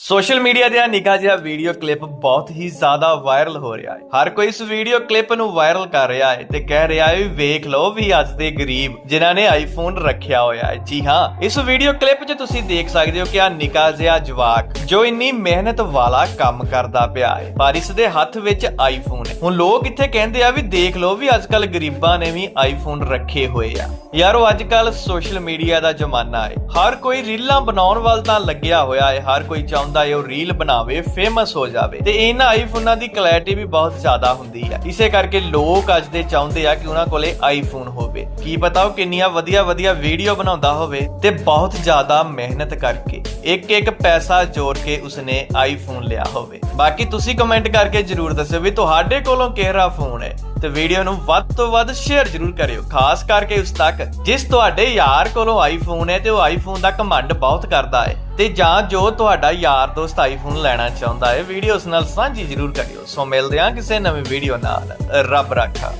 Social media ਤੇ ਆ ਨਿੱਕਾ ਜਿਹਾ ਵੀਡੀਓ ਕਲਿੱਪ ਬਹੁਤ ਹੀ ਜ਼ਿਆਦਾ ਵਾਇਰਲ ਹੋ ਰਿਹਾ ਹੈ। ਹਰ ਕੋਈ ਇਸ ਵੀਡੀਓ ਕਲਿੱਪ ਨੂੰ ਵਾਇਰਲ ਕਰ ਰਿਹਾ ਹੈ ਤੇ ਕਹਿ ਰਿਹਾ ਹੈ ਵੀ ਵੇਖ ਲਓ ਵੀ ਅੱਜ ਦੇ ਗਰੀਬ ਜਿਨ੍ਹਾਂ ਨੇ ਆਈਫੋਨ ਰੱਖਿਆ ਹੋਇਆ ਹੈ। ਜੀ ਹਾਂ, ਇਸ ਵੀਡੀਓ ਕਲਿੱਪ 'ਚ ਤੁਸੀਂ ਦੇਖ ਸਕਦੇ ਹੋ ਕਿ ਆ ਨਿੱਕਾ ਜਿਹਾ ਜਵਾਕ ਜੋ ਇੰਨੀ ਮਿਹਨਤ ਵਾਲਾ ਕੰਮ ਕਰਦਾ ਪਿਆ ਹੈ, ਪਰ ਇਸ ਦੇ ਹੱਥ ਵਿੱਚ ਆਈਫੋਨ ਹੈ। ਹੁਣ ਲੋਕ ਇੱਥੇ ਕਹਿੰਦੇ ਆ ਵੀ ਦੇਖ ਲਓ ਵੀ ਅੱਜ ਕੱਲ ਗਰੀਬਾਂ ਨੇ ਵੀ ਆਈਫੋਨ ਰੱਖੇ ਹੋਏ ਆ। ਯਾਰੋ ਅੱਜ ਕੱਲ ਸੋਸ਼ਲ ਮੀਡੀਆ ਦਾ ਜ਼ਮਾਨਾ ਹੈ। ਹਰ ਕੋਈ ਰੀਲਾਂ ਬਣਾਉਣ ਵੱਲ ਤਾਂ ਲੱਗਿਆ ਹੋਇਆ ਹੈ, ਹਰ ਕੋਈ ਚਾਹੁੰਦਾ ਹੈ ਉਹ ਰੀਲ ਬਣਾਵੇ ਫੇਮਸ ਹੋ ਜਾਵੇ। ਤੇ ਇਹਨਾਂ ਆਈਫੋਨਾਂ ਦੀ ਕੁਆਲਿਟੀ ਵੀ ਬਹੁਤ ਜ਼ਿਆਦਾ ਹੁੰਦੀ ਹੈ ਇਸੇ ਕਰਕੇ ਲੋਕ ਅੱਜ ਦੇ ਚਾਹੁੰਦੇ ਆ ਕਿ ਉਹਨਾਂ ਕੋਲੇ ਆਈਫੋਨ ਹੋਵੇ। ਕੀ ਪਤਾ ਉਹ ਕਿੰਨੀਆਂ ਵਧੀਆ ਵਧੀਆ ਵੀਡੀਓ ਬਣਾਉਂਦਾ ਹੋਵੇ ਤੇ ਬਹੁਤ ਜ਼ਿਆਦਾ ਮਿਹਨਤ ਕਰਕੇ ਇੱਕ ਇੱਕ ਪੈਸਾ ਜੋੜ ਕੇ ਉਸਨੇ ਆਈਫੋਨ ਲਿਆ ਹੋਵੇ। ਬਾਕੀ ਤੁਸੀਂ ਕਮੈਂਟ ਕਰਕੇ ਜਰੂਰ ਦੱਸਿਓ ਵੀ ਤੁਹਾਡੇ ਕੋਲੋਂ ਕਿਹੜਾ ਫੋਨ ਹੈ। ਤੇ ਵੀਡੀਓ ਨੂੰ ਵੱਧ ਤੋਂ ਵੱਧ ਸ਼ੇਅਰ ਜਰੂਰ ਕਰਿਓ, ਖਾਸ ਕਰਕੇ ਉਸ ਤੱਕ ਜਿਸ ਤੁਹਾਡੇ ਯਾਰ ਕੋਲੋਂ ਆਈਫੋਨ ਹੈ ਤੇ ਉਹ ਆਈਫੋਨ ਦਾ ਕਮੰਡ ਬਹੁਤ ਕਰਦਾ ਹੈ ਤੇ ਜਾਂ ਜੋ ਤੁਹਾਡਾ ਯਾਰ ਦੋਸਤ ਆਈਫੋਨ ਲੈਣਾ ਚਾਹੁੰਦਾ ਹੈ ਵੀਡੀਓ ਉਸ ਨਾਲ ਸਾਂਝੀ ਜਰੂਰ ਕਰਿਓ। ਸੋ ਮਿਲਦੇ ਹਾਂ ਕਿਸੇ ਨਵੀਂ ਵੀਡੀਓ ਨਾਲ। ਰੱਬ ਰਾਖਾ।